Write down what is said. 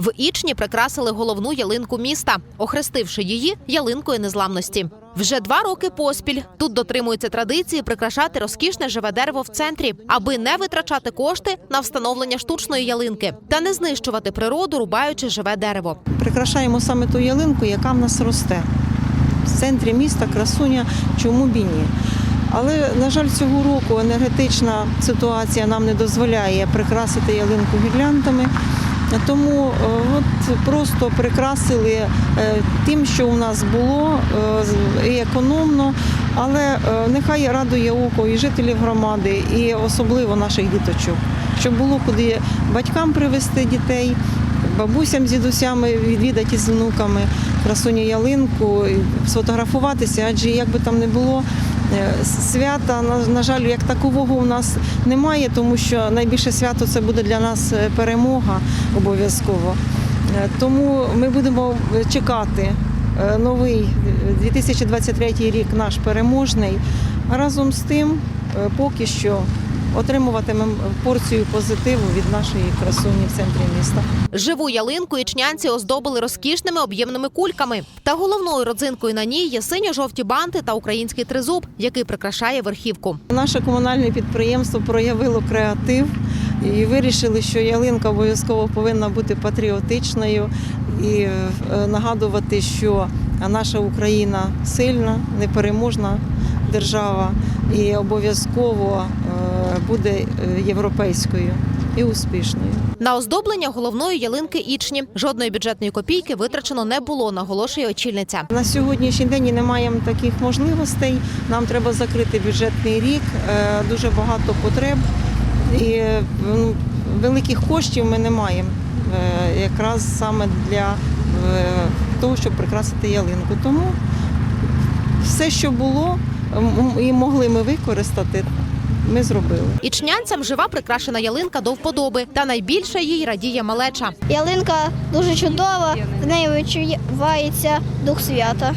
В Ічні прикрасили головну ялинку міста, охрестивши її ялинкою незламності. Вже два роки поспіль тут дотримуються традиції прикрашати розкішне живе дерево в центрі, аби не витрачати кошти на встановлення штучної ялинки та не знищувати природу, рубаючи живе дерево. прикрашаємо саме ту ялинку, яка в нас росте. В центрі міста красуня, чому б і ні. Але, на жаль, цього року енергетична ситуація нам не дозволяє прикрасити ялинку гірляндами. Тому е, от просто прикрасили е, тим, що у нас було, е, і економно, але нехай радує око і жителів громади, і особливо наших діточок, щоб було куди батькам привезти дітей, бабусям з дідусями відвідати з внуками красуню ялинку, сфотографуватися, адже як би там не було. Е, Свята, на, жаль, як такового у нас немає, тому що найбільше свято це буде для нас е, перемога обов'язково. Е, Тому ми будемо чекати новий е, 2023 рік наш переможний. А разом з тим, поки що отримуватимемо порцію позитиву від нашої красуні в центрі міста. Живу ялинку ічнянці оздобили розкішними об'ємними кульками. Та головною родзинкою на ній є синьо-жовті банти та український тризуб, який прикрашає верхівку. Наше комунальне підприємство проявило креатив і вирішили, що ялинка обов'язково повинна бути патріотичною і е, нагадувати, що наша Україна сильна, непереможна держава і обов'язково буде е, європейською і успішною. На оздоблення головної ялинки ічні жодної бюджетної копійки витрачено не було, наголошує очільниця. На сьогоднішній день не маємо таких можливостей. Нам треба закрити бюджетний рік, е, дуже багато потреб і ну, великих коштів ми не маємо е, якраз саме для того, щоб прикрасити ялинку. Тому все, що було і могли ми використати, ми зробили. Ічнянцям жива прикрашена ялинка до вподоби, та найбільше їй радіє малеча. Ялинка дуже чудова, в неї відчувається дух свята.